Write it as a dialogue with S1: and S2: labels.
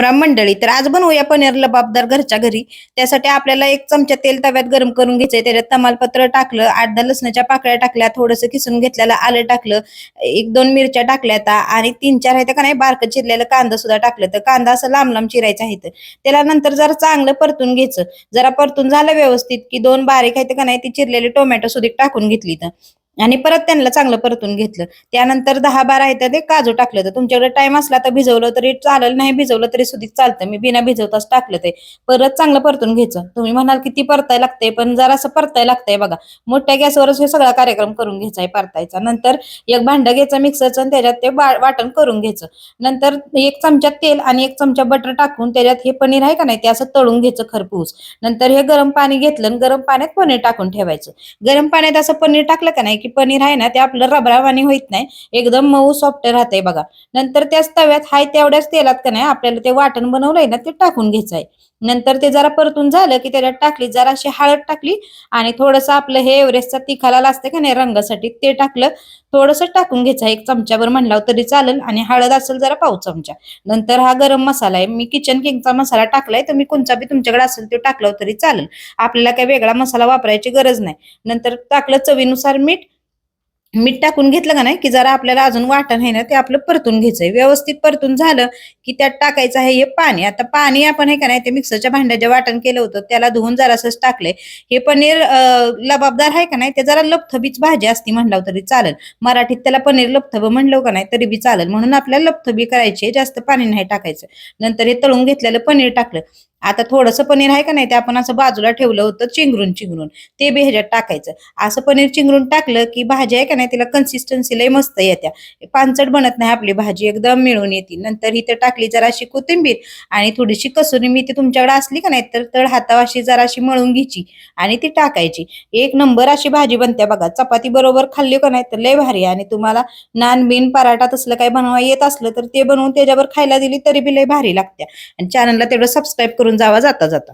S1: रामराम मंडळी. तर आज बनवूया पनीर लबाबदार घरच्या घरी. त्यासाठी आपल्याला एक चमचा तेल तव्यात गरम करून घ्यायचंय. त्याच्यात तमालपत्र टाकलं आठ दहा लसणाच्या पाकळ्या टाकल्या थोडंसं किसून घेतलेलं आलं टाकलं एक दोन मिरच्या टाकल्या आता आणि तीन चार आहे का नाही बारक चिरलेलं कांदा सुद्धा टाकलं. तर कांदा असं लांब लांब चिरायचा आहे तर त्याला नंतर जरा चांगलं परतून घ्यायचं. जरा परतून झालं व्यवस्थित की दोन बारीक आहे का नाही ती चिरलेली टोमॅटो सुद्धा टाकून घेतली तर आणि परत त्यांना चांगलं परतून घेतलं. त्यानंतर दहा बारा आहे ते काजू टाकलं तर तुमच्याकडे टाइम असला तर भिजवलं तरी चालेल नाही भिजवलं तरी सुद्धा चालतं. मी बिना भिजवताच टाकलं ते. परत चांगलं परतून घ्यायचं. तुम्ही म्हणाल किती परताय लागतंय पण जरा असं परताय लागतंय बघा. मोठ्या गॅसवरच हे सगळा कार्यक्रम करून घ्यायचा आहे परतायचा. नंतर एक भांडं घ्यायचं मिक्सरचं आणि त्याच्यात ते वाटण करून घ्यायचं. नंतर एक चमचा तेल आणि एक चमचा बटर टाकून त्याच्यात हे पनीर आहे का नाही ते असं तळून घ्यायचं खरपूस. नंतर हे गरम पाणी घेतलं आणि गरम पाण्यात पनीर टाकून ठेवायचं. गरम पाण्यात असं पनीर टाकलं का नाही की पनीर आहे ना ते आपलं रबरावानी होत नाही. एकदम मऊ सॉफ्ट राहतंय बघा. नंतर त्याच तव्यात हाय तेवढ्याच तेलात का नाही आपल्याला ते वाटण बनवलंय ना ते टाकून घ्यायचं आहे नंतर ते जरा परतून झालं की त्याच्यात टाकली जराशी हळद टाकली आणि थोडंसं आपलं हे एव्हरेस्टचा तिखाला असते का नाही रंगासाठी ते टाकलं. थोडंसं टाकून घ्यायचं एक चमच्यावर म्हणला तरी चालेल आणि हळद असेल जरा पाव चमचा. नंतर हा गरम मसाला आहे. मी किचन किंगचा मसाला टाकलाय तर मी कोणचा बी तुमच्याकडे असेल तो टाकला तरी चालेल. आपल्याला काही वेगळा मसाला वापरायची गरज नाही. नंतर टाकलं चवीनुसार मीठ मीठ टाकून घेतलं का नाही की जरा आपल्याला अजून वाटण आहे ना ते आपलं परतून घ्यायचंय. व्यवस्थित परतून झालं की त्यात टाकायचं आहे हे पाणी. आता पाणी आपण हे का नाही ते मिक्सरच्या भांड्यात जे वाटण केलं होतं त्याला धुवून जरासच टाकलंय. हे पनीर लबाबदार आहे का नाही ते जरा लपथबीच भाजी असती म्हणलं तरी चालेल. मराठीत त्याला पनीर लपथब म्हणलं का नाही तरी बी चालेल. म्हणून आपल्याला लपथबी करायची जास्त पाणी नाही टाकायचं. नंतर हे तळून घेतलेलं पनीर टाकलं. आता थोडंसं पनीर आहे का नाही ते आपण असं बाजूला ठेवलं होतं चिंगरून चिंगरून. ते बी ह्याच्यात टाकायचं. असं पनीर चिंगरून टाकलं की भाजी आहे का नाही तिला कन्सिस्टन्सी लय मस्त येत्या. पानचट बनत नाही आपली भाजी एकदम मिळून येते. नंतर इथे टाकली जराशी कोथिंबीर आणि थोडीशी कसुरी मेथी तुमच्याकडे असली का नाही तर तळ हातावाशी जराशी मळून घ्यायची आणि ती टाकायची. एक नंबर अशी भाजी बनते बघा. चपाती बरोबर खाल्ली का नाही तर लय भारी आणि तुम्हाला नान बिन पराठा तसलं काही बनवा येत असलं तर ते बनवून त्याच्यावर खायला दिली तरी बी लय भारी लागत्या. आणि चॅनलला तेवढं सबस्क्राईब करून करून जावा जाता जाता.